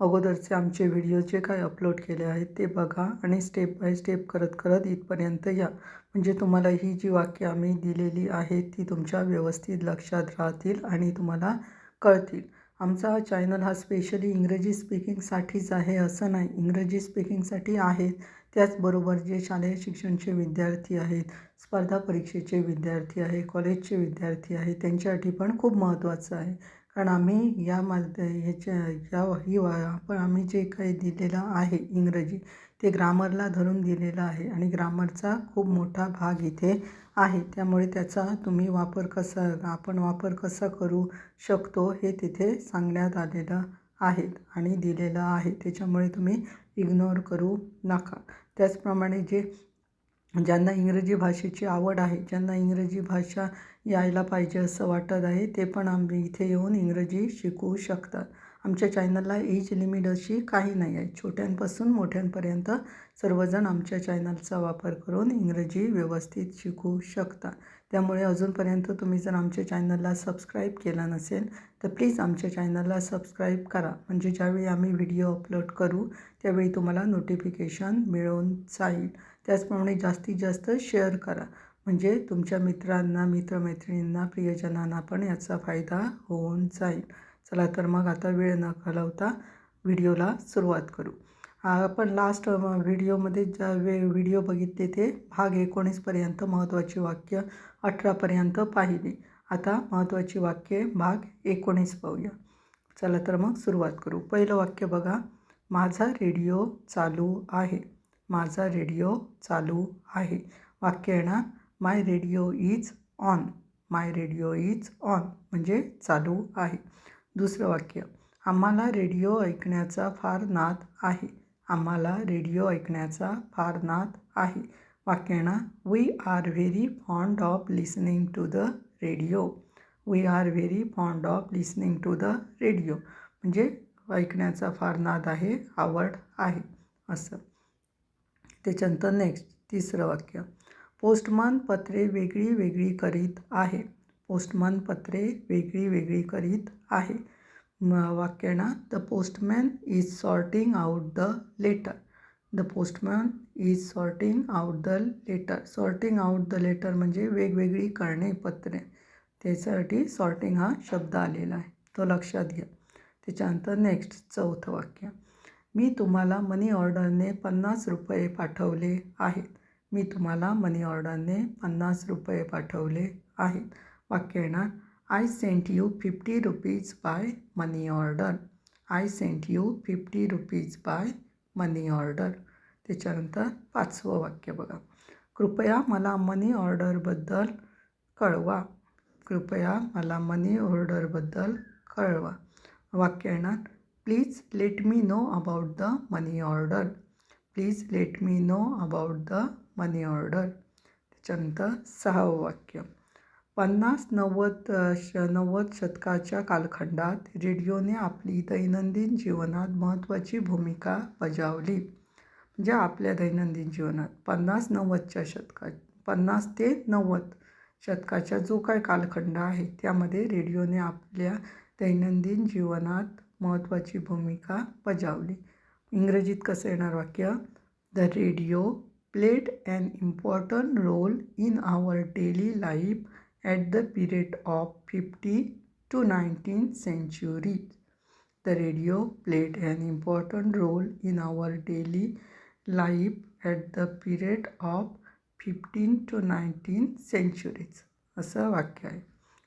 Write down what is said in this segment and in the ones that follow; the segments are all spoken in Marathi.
अगोदरचे आमचे व्हिडिओ जे काय अपलोड केले आहेत ते बघा आणि स्टेप बाय स्टेप करत करत इथपर्यंत या. म्हणजे तुम्हाला ही जी वाक्य आम्ही दिलेली आहेत ती तुमच्या व्यवस्थित लक्षात राहतील आणि तुम्हाला कळतील. आमचा हा चॅनल हा स्पेशली इंग्रजी स्पीकिंगसाठीच आहे असं नाही. इंग्रजी स्पीकिंगसाठी आहेत. त्याचबरोबर जे शालेय शिक्षणचे विद्यार्थी आहेत स्पर्धा परीक्षेचे विद्यार्थी आहे कॉलेजचे विद्यार्थी आहेत त्यांच्यासाठी पण खूप महत्त्वाचं आहे. कारण आम्ही या यामध्ये ह्याच्या या ही वा आपण आम्ही जे काही दिलेलं आहे इंग्रजी ते ग्रामरला धरून दिलेलं आहे आणि ग्रामरचा खूप मोठा भाग इथे आहे. त्यामुळे त्याचा तुम्ही वापर कसा आपण वापर कसा करू शकतो हे तिथे सांगण्यात आलेलं आहेत आणि दिलेलं आहे. त्याच्यामुळे तुम्ही इग्नोर करू नका. त्याचप्रमाणे जे ज्यांना इंग्रजी भाषेची आवड आहे ज्यांना इंग्रजी भाषा यायला पाहिजे असं वाटत आहे ते पण आम्ही इथे येऊन इंग्रजी शिकू शकतात. आमच्या चॅनलला एज लिमिट अशी काही नाही आहे. छोट्यांपासून मोठ्यांपर्यंत सर्वजण आमच्या चॅनलचा वापर करून इंग्रजी व्यवस्थित शिकू शकता त्यामुळे अजूनपर्यंत तुम्ही जर आमच्या चॅनलला सबस्क्राईब केला नसेल तर प्लीज आमच्या चॅनलला सबस्क्राईब करा. म्हणजे ज्यावेळी आम्ही व्हिडिओ अपलोड करू त्यावेळी तुम्हाला नोटिफिकेशन मिळून जाईल. त्याचप्रमाणे जास्तीत जास्त शेअर करा. म्हणजे तुमच्या मित्रांना मित्रमैत्रिणींना प्रियजनांना पण याचा फायदा होऊन जाईल. चला तर मग आता वेळ न घालवता व्हिडिओला सुरुवात करू. आपण लास्ट व्हिडिओमध्ये ज्या वे व्हिडिओ बघितले ते भाग एकोणीसपर्यंत महत्त्वाची वाक्य अठरापर्यंत पाहिली. आता महत्त्वाची वाक्ये भाग एकोणीस पाहूया. चला तर मग सुरुवात करू. पहिलं वाक्य बघा. माझा रेडिओ चालू आहे. माझा रेडिओ चालू आहे. वाक्य येणार my radio is on my radio is on म्हणजे चालू आहे. दुसरं वाक्य आम्हाला रेडिओ ऐकण्याचा फार नाद आहे. आम्हाला रेडिओ ऐकण्याचा फार नाद आहे. वाक्य येणार we are very fond of listening to the radio we are very fond of listening to the radio म्हणजे ऐकण्याचा फार नाद आहे आवड आहे. असं. त्याच्यानंतर नेक्स्ट तिसरं वाक्य. पोस्टमन पत्रे वेगळी वेगळी करीत आहे. पोस्टमन पत्रे वेगळी वेगळी करीत आहे. म वाक्य ना the postman is sorting out the letter the postman is sorting out the letter sorting out the letter म्हणजे वेगवेगळी करणे पत्रे. त्याच्यासाठी सॉर्टिंग हा शब्द आलेला आहे. तो लक्षात घ्या. त्याच्यानंतर नेक्स्ट चौथं वाक्य. मी तुम्हाला मनी ऑर्डरने पन्नास रुपये पाठवले आहेत. मी तुम्हाला मनी ऑर्डरने पन्नास रुपये पाठवले आहेत. वाक्य येणार? I sent you fifty rupees by money order I sent you fifty rupees by money order त्याच्यानंतर पाचवं वाक्य बघा. कृपया मला मनी ऑर्डरबद्दल कळवा. कृपया मला मनी ऑर्डरबद्दल कळवा. वाक्य येणार? Please let me know about the money order please let me know about the money order त्याच्यानंतर सहावं वाक्य. पन्नास नव्वद श नव्वद शतकाच्या कालखंडात रेडिओने आपली दैनंदिन जीवनात महत्त्वाची भूमिका बजावली. म्हणजे आपल्या दैनंदिन जीवनात. पन्नास नव्वदच्या शतकात पन्नास ते नव्वद शतकाच्या जो काय कालखंड आहे त्यामध्ये रेडिओने आपल्या दैनंदिन जीवनात महत्त्वाची भूमिका बजावली. इंग्रजीत कसं येणार वाक्य? The radio played an important role in our daily life at the period of fifty two nineteen century the radio played an important role in our daily life at the period of fifteen two nineteen centuries. असं वाक्य आहे.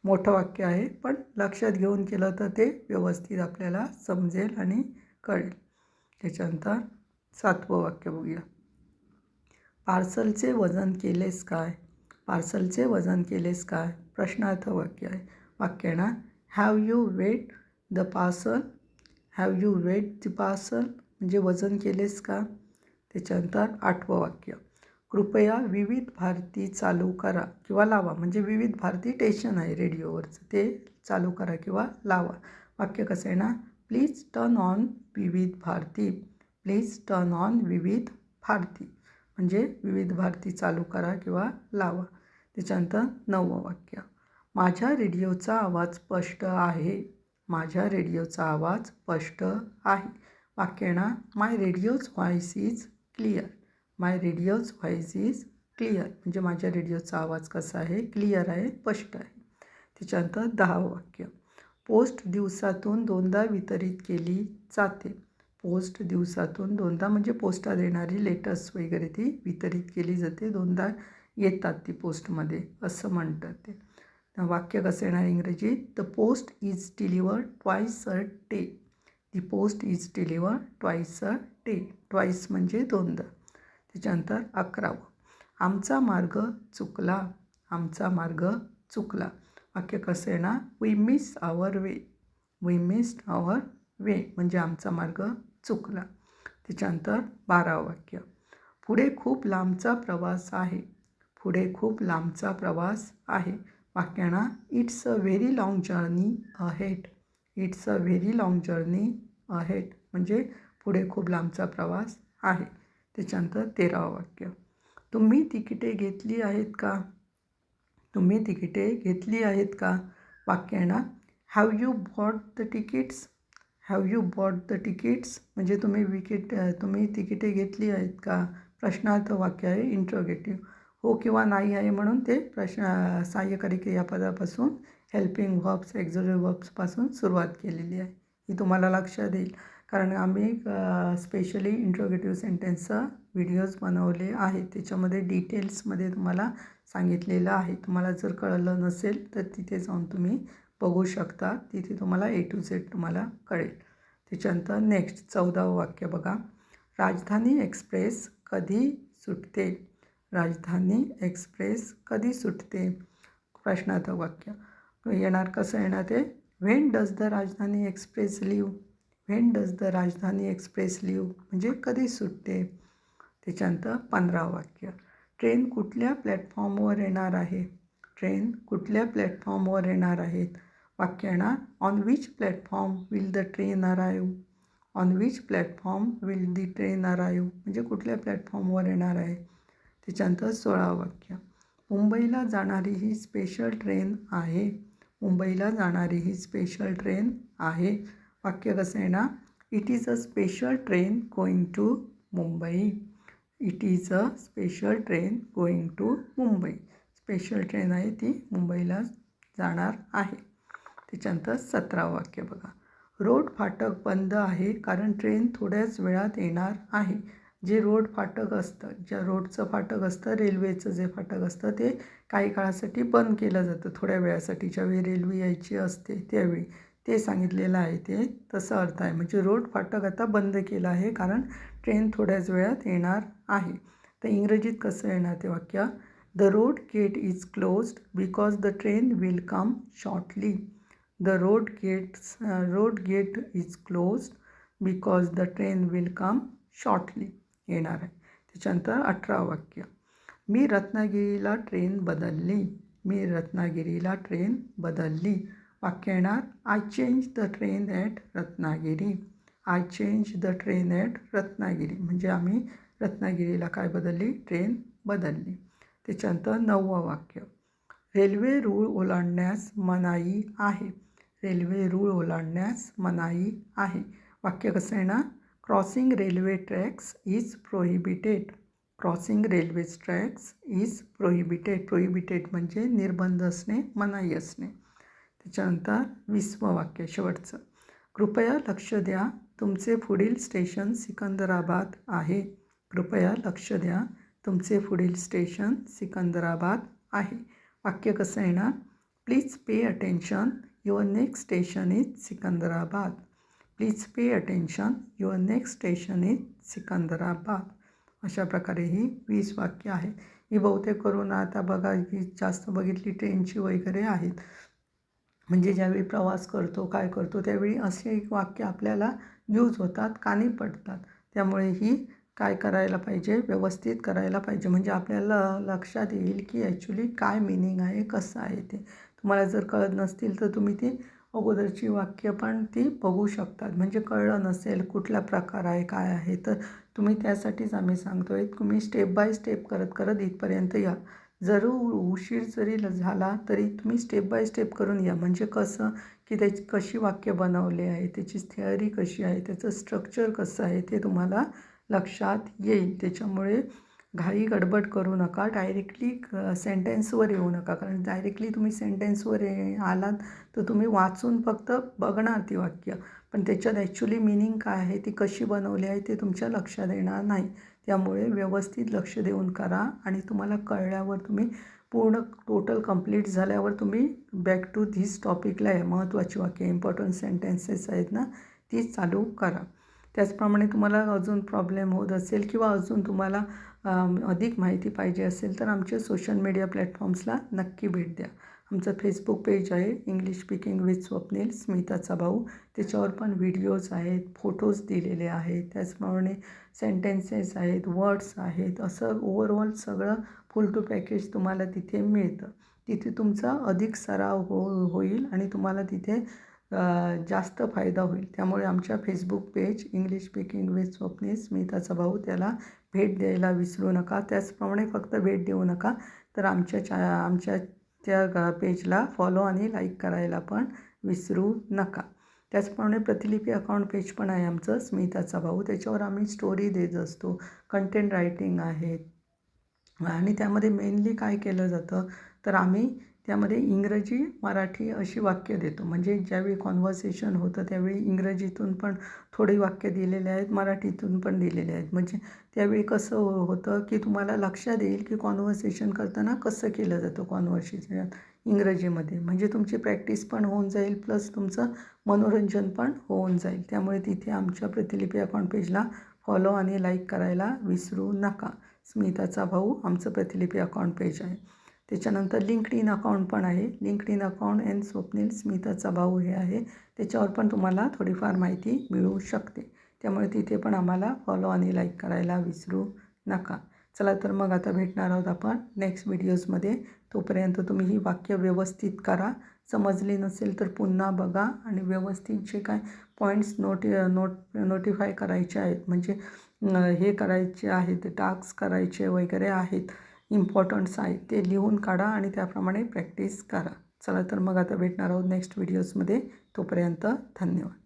मोठं वाक्य आहे पण लक्षात घेऊन केलं तर ते व्यवस्थित आपल्याला समजेल आणि कळेल. त्याच्यानंतर सातवं वाक्य बघूया. पार्सलचे वजन केलेस काय? पार्सलचे वजन केलेस काय? प्रश्नार्थ वाक्य आहे. वाक्य ना have you weight the parcel have you weight the parcel म्हणजे वजन केलेस का? त्याच्यानंतर आठवं वाक्य. कृपया विविध भारती चालू करा किंवा लावा. म्हणजे विविध भारती स्टेशन आहे रेडिओवरचं ते चालू करा किंवा लावा. वाक्य कसं आहे ना? प्लीज टर्न ऑन विविध भारती. प्लीज टर्न ऑन विविध भारती. म्हणजे विविध भारती चालू करा किंवा लावा. त्याच्यानंतर नववं वाक्य. माझ्या रेडिओचा आवाज स्पष्ट आहे. माझ्या रेडिओचा आवाज स्पष्ट आहे. वाक्य ना? My radio's voice is clear my radio's voice is clear म्हणजे माझ्या रेडिओचा आवाज कसा आहे? क्लिअर आहे स्पष्ट आहे. त्याच्यानंतर दहावं वाक्य. पोस्ट दिवसातून दोनदा वितरित केली जाते. पोस्ट दिवसातून दोनदा म्हणजे पोस्टात येणारी लेटर्स वगैरे ती वितरित केली जाते. दोनदा येतात ती पोस्टमध्ये असं म्हणतात ते. वाक्य कसं येणार इंग्रजीत? The post is delivered twice a day the post is delivered twice a day twice म्हणजे दोनदा. त्याच्यानंतर अकरावं. आमचा मार्ग चुकला. आमचा मार्ग चुकला. वाक्य कसं आहे ना we miss our way we missed our way म्हणजे आमचा मार्ग चुकला. त्याच्यानंतर बारावं वाक्य. पुढे खूप लांबचा प्रवास आहे. पुढे खूप लांबचा प्रवास आहे. वाक्यांना it's a very long journey ahead it's a very long journey ahead म्हणजे पुढे खूप लांबचा प्रवास आहे. त्याच्यानंतर तेरावं वाक्य. तुम्ही तिकिटे घेतली आहेत का? तुम्ही तिकिटे घेतली आहेत का? वाक्य ना have you bought the tickets have you bought the tickets म्हणजे तुम्ही विकेट तुम्ही तिकिटे घेतली आहेत का? प्रश्नार्थ वाक्य आहे इंट्रोगेटिव्ह हो किंवा नाही आहे म्हणून ते प्रश्न सहाय्यकारी क्रियापदापासून हेल्पिंग वर्ब्स एक्झोटिव्ह वर्ब्सपासून सुरुवात केलेली आहे. ही तुम्हाला लक्षात येईल. कारण आम्ही स्पेशली इंट्रोगेटिव्ह सेंटेन्सचं व्हिडिओज बनवले आहेत. त्याच्यामध्ये डिटेल्समध्ये तुम्हाला सांगितलेलं आहे. तुम्हाला जर कळलं नसेल तर तिथे जाऊन तुम्ही बघू शकता. तिथे तुम्हाला ए टू झेड तुम्हाला कळेल. त्याच्यानंतर नेक्स्ट चौदावं वाक्य बघा. राजधानी एक्सप्रेस कधी सुटते? राजधानी एक्सप्रेस कधी सुटते? प्रश्नार्थक वाक्य. येणार कसं येणार ते? When does the Rajdhani express leave when does the Rajdhani express leave म्हणजे कधी सुटते? त्याच्यानंतर पंधरा वाक्य. ट्रेन कुठल्या प्लॅटफॉर्मवर येणार आहे? ट्रेन कुठल्या प्लॅटफॉर्मवर येणार आहेत वाक्य येणार on which platform will the train arrive on which platform will the train arrive म्हणजे कुठल्या प्लॅटफॉर्मवर येणार आहे? त्याच्यानंतर सोळा वाक्य. मुंबईला जाणारी ही स्पेशल ट्रेन आहे. मुंबईला जाणारी ही स्पेशल ट्रेन आहे. वाक्य कसं आहे ना it is a special train going to Mumbai it is a special train going to Mumbai special train आहे ती मुंबईला जाणार आहे. त्याच्यानंतर सतरावं वाक्य बघा. रोड फाटक बंद आहे कारण ट्रेन थोड्याच वेळात येणार आहे. जे रोड फाटक असतं ज्या रोडचं फाटक असतं रेल्वेचं जे फाटक असतं ते काही काळासाठी बंद केलं जातं. थोड्या वेळासाठी ज्यावेळी रेल्वे यायची असते त्यावेळी ते सांगितलेलं आहे ते. तसं अर्थ आहे. म्हणजे रोड फाटक आता बंद केलं आहे कारण ट्रेन थोड्याच वेळात येणार आहे. तर इंग्रजीत कसं येणार ते वाक्य? The road gate is closed because the train will come shortly the road gates road gate is closed because the train will come shortly येणार आहे. त्याच्यानंतर अठरा वाक्य. मी रत्नागिरीला ट्रेन बदलली. मी रत्नागिरीला ट्रेन बदलली. वाक्य येणार I change the train at Ratnagiri. I change the train at Ratnagiri. म्हणजे आम्ही रत्नागिरीला काय बदलली? ट्रेन बदलली. त्याच्यानंतर नववं वाक्य. रेल्वे रूळ ओलांडण्यास मनाई आहे. रेल्वे रूळ ओलांडण्यास मनाई आहे. वाक्य कसं आहे ना crossing railway tracks is prohibited crossing railway tracks is prohibited prohibited म्हणजे निर्बंध असणे मनाई असणे. त्याच्यानंतर विसवं वाक्य शेवटचं. कृपया लक्ष द्या तुमचे पुढील स्टेशन सिकंदराबाद आहे. कृपया लक्ष द्या तुमचे पुढील स्टेशन सिकंदराबाद आहे. वाक्य कसं येणार? Please pay attention your next station is Secunderabad. Please pay attention your next station is Secunderabad. अशा प्रकारे ही वीस वाक्य आहे. ही बहुतेक करून आता बघा ही जास्त बघितली ट्रेनची वगैरे आहेत. म्हणजे ज्यावेळी प्रवास करतो काय करतो त्यावेळी असे एक वाक्य आपल्याला यूज होतात कानी पडतात. त्यामुळे ही काय करायला पाहिजे व्यवस्थित करायला पाहिजे. म्हणजे आपल्याला लक्षात येईल की ॲक्च्युली काय मिनिंग आहे कसं आहे ते. तुम्हाला जर कळत नसतील तर तुम्ही ती अगोदरची वाक्य पण ती बघू शकतात. म्हणजे कळलं नसेल कुठला प्रकार आहे काय आहे तर तुम्ही त्यासाठीच आम्ही सांगतो आहे तुम्ही स्टेप बाय स्टेप करत करत इथपर्यंत या. जरूर उशीर जरी ल- झाला तरी तुम्ही स्टेप बाय स्टेप करून या. म्हणजे कसं की त्याची कशी वाक्य बनवले आहे त्याची थिअरी कशी आहे त्याचं स्ट्रक्चर कसं आहे ते तुम्हाला लक्षात येईल. त्याच्यामुळे घाई गडबड करू नका. डायरेक्टली सेंटेन्सवर येऊ नका. कारण डायरेक्टली तुम्ही सेंटेन्सवर ये आलात तर तुम्ही वाचून फक्त बघणार ती वाक्य. पण त्याच्यात ॲक्च्युली मिनिंग काय आहे ती कशी बनवली आहे ते तुमच्या लक्षात येणार नाही. त्यामुळे व्यवस्थित लक्ष देऊन करा आणि तुम्हाला कळल्यावर तुम्ही पूर्ण टोटल कंप्लीट झाल्यावर तुम्ही बॅक टू धीस टॉपिकला आहे महत्त्वाची वाक्य इम्पॉर्टंट सेंटेन्सेस आहेत ना ती चालू करा. त्याचप्रमाणे तुम्हाला अजून प्रॉब्लेम होत असेल किंवा अजून तुम्हाला अधिक माहिती पाहिजे असेल तर आमच्या सोशल मीडिया प्लॅटफॉर्म्सला नक्की भेट द्या. आमचं फेसबुक पेज आहे इंग्लिश स्पीकिंग विथ स्वप्नील स्मिताचा भाऊ. त्याच्यावर पण व्हिडिओज आहेत फोटोज दिलेले आहेत. त्याचप्रमाणे सेंटेन्सेस आहेत वर्ड्स आहेत असं ओवरऑल सगळं फुल टू पॅकेज तुम्हाला तिथे मिळतं. तिथे तुमचा अधिक सराव हो होईल आणि तुम्हाला तिथे जास्त फायदा होईल. त्यामुळे आमच्या Facebook page English speaking with Swapnil स्मिताचा भाऊ त्याला भेट द्यायला विसरू नका. त्याचप्रमाणे फक्त भेट देऊ नका. तर आमच्या चा आमच्या त्या ग- पेजला फॉलो आणि लाईक करायला पण विसरू नका. त्याचप्रमाणे प्रतिलिपी अकाउंट पेज पण आहे आमचं स्मिताचा भाऊ. त्याच्यावर आम्ही स्टोरी देत असतो. कंटेंट रायटिंग आहे. आणि त्यामध्ये मेनली काय केलं जातं तर आम्ही त्यामध्ये इंग्रजी मराठी अशी वाक्य देतो. म्हणजे ज्यावेळी कॉन्व्हर्सेशन होतं त्यावेळी इंग्रजीतून पण थोडी वाक्य दिलेले आहेत मराठीतून पण दिलेले आहेत. म्हणजे त्यावेळी कसं होतं की तुम्हाला लक्षात येईल की कॉन्व्हर्सेशन करताना कसं केलं जातं कॉन्व्हर्सेशन इंग्रजीमध्ये. म्हणजे तुमची प्रॅक्टिस पण होऊन जाईल प्लस तुमचं मनोरंजन पण होऊन जाईल. त्यामुळे तिथे आमच्या प्रतिलिपी अकाउंट पेजला फॉलो आणि लाईक करायला विसरू नका. स्मिताचा भाऊ आमचं प्रतिलिपी अकाउंट पेज आहे. त्याच्यानंतर लिंक्ड इन अकाउंट पण आहे. LinkedIn account and Swapnil स्मिताचा भाऊ हे आहे. त्याच्यावर पण तुम्हाला थोडीफार माहिती मिळू शकते. त्यामुळे तिथे पण आम्हाला फॉलो आणि लाईक करायला विसरू नका. चला तर मग आता भेटणार आहोत आपण नेक्स्ट व्हिडिओजमध्ये तोपर्यंत तुम्ही ही वाक्य व्यवस्थित करा. समजली नसेल तर पुन्हा बघा आणि व्यवस्थित जे काय पॉईंट्स नोटी नोट नोटिफाय करायचे आहेत म्हणजे हे करायचे आहेत टास्क करायचे वगैरे आहेत इम्पॉर्टंट्स आहेत ते लिहून काढा आणि त्याप्रमाणे प्रॅक्टिस करा. चला तर मग आता भेटणार आहोत नेक्स्ट व्हिडिओजमध्ये तोपर्यंत धन्यवाद.